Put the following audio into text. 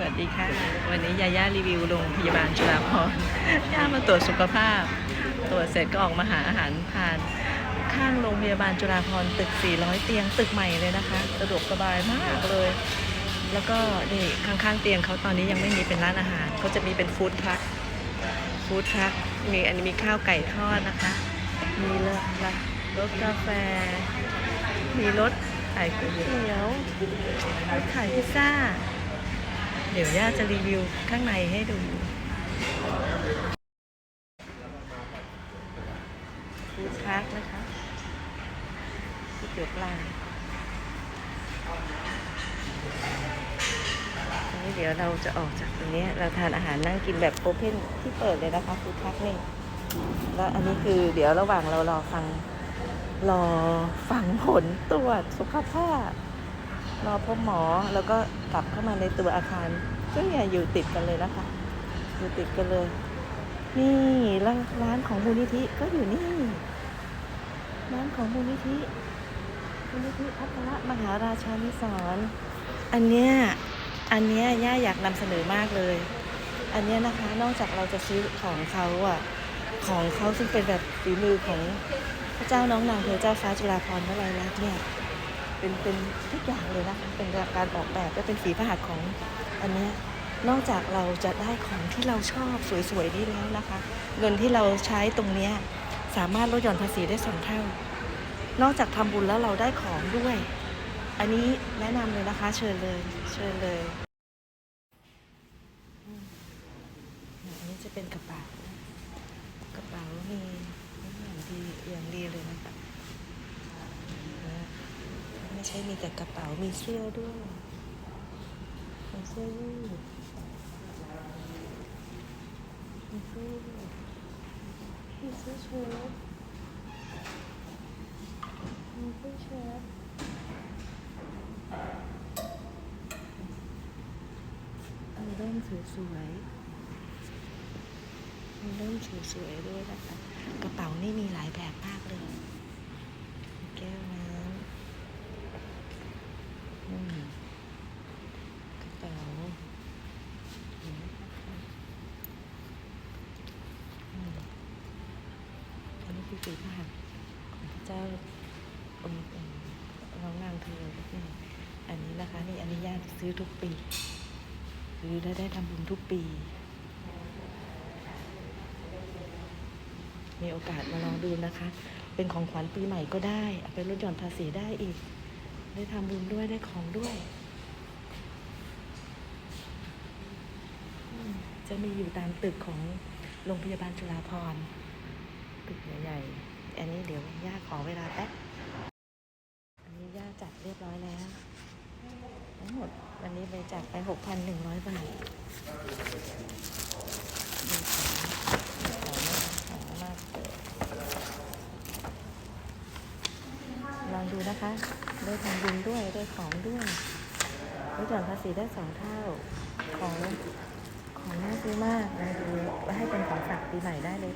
สวัสดีค่ะ วันนี้ยาย่ารีวิวโรงพยาบาลจุฬาภรณ์ย่ามาตรวจสุขภาพ ตรวจเสร็จก็ออกมาหาอาหารทาน ข้างโรงพยาบาลจุฬาภรณ์ตึก 400 เตียงตึกใหม่เลยนะคะ สะดวกสบายมากเลย แล้วก็นี่ข้างๆเตียงเขาตอนนี้ยังไม่มีเป็นร้านอาหารเขาจะมีเป็นฟู้ดทรัคฟู้ดทรัคมีอันนี้มีข้าวไก่ทอดนะคะ มีรถละรถกาแฟ มีรถขายก๋วยเตี๋ยวรถขายพิซซ่า ดี๋ยวย่าจะรีวิวข้างในให้ดูฟูดทรัคนะคะก๋วยเตี๋ยวปลาอันนี้เดี๋ยวเราจะออกจากตรงนี้ เราทานอาหารนั่งกินแบบโอเพนที่เปิดเลยนะคะฟูดทรัคนี่แล้วอันนี้คือเดี๋ยวระหว่างเรารอฟังรอฟังผลตรวจสุขภาพ รอพบหมอแล้วก็กลับเข้ามาในตัวอาคาร ซึ่งเนี่ยอยู่ติดกันเลยนะคะ อยู่ติดกันเลย นี่ร้านร้านของมูลนิธิก็อยู่นี่ ร้านของมูลนิธิมูลนิธิพัฒนมหาราชานิสรอันเนี้ยอันเนี้ยย่าอยากนำเสนอมากเลย อันเนี้ยนะคะ นอกจากเราจะซื้อของเขาอะของเขาซึ่งเป็นแบบฝีมือของพระเจ้าน้องนางเธอเจ้าฟ้าจุฬาภรณ์วลัยลักษณ์เนี่ย เป็นเป็นทุกอย่างเลยนะคะเป็นการออกแบบและเป็นฝีพระหัตถ์ของอันเนี้ยนอกจากเราจะได้ของที่เราชอบสวยๆนี่แล้วนะคะ เงินที่เราใช้ตรงเนี้ยสามารถลดหย่อนภาษีได้สองเท่า นอกจากทำบุญแล้วเราได้ของด้วย อันนี้แนะนำเลยนะคะ เชิญเลย เชิญเลยอันนี้จะเป็นกระเป๋ากระเป๋ามีอย่างดีอย่างดีเลยนะคะ ไม่ใช่มีแต่กระเป๋ามีเสื้อด้วยมีเสื้อยืดมีเสื้อยืดมีเสื้อเชิ้ตมีเสื้อเชิ้ตมีร่มสวยๆมีร่มสวยๆด้วยนะคะกระเป๋านี่มีหลายแบบมากเลยมีแก้วน้ำ อืมกระเป๋าเห็นไหมคะอืม อันนี้คือสีผ้าหัตถ์ของพระเจ้าองค์องค์น้องนางเธออันนี้นะคะนี่อันนี้ญาติซื้อทุกปีซื้อแล้ได้ทำบุญทุกปี มีโอกาสมาลองดูนะคะ เป็นของขวัญปีใหม่ก็ได้เอาไปลดหย่อนภาษีได้อีก ได้ทำบุญด้วยได้ของด้วยจะมีอยู่ตามตึกของโรงพยาบาลจุฬาภรณ์ ตึกใหญ่ๆ อันนี้เดี๋ยวย่าขอเวลาแป๊บ อันนี้ย่าจัดเรียบร้อยแล้วทั้งหมดวันนี้ไปจัดไป 6,100 บาทมีของของของมากลยลองดูนะคะ ได้ทำบุญด้วย ได้ของด้วยลดหย่อนภาษีได้สองเท่า ของของน่าซื้อมากลองดูแล้วให้เป็นของฝากปีใหม่ได้เลย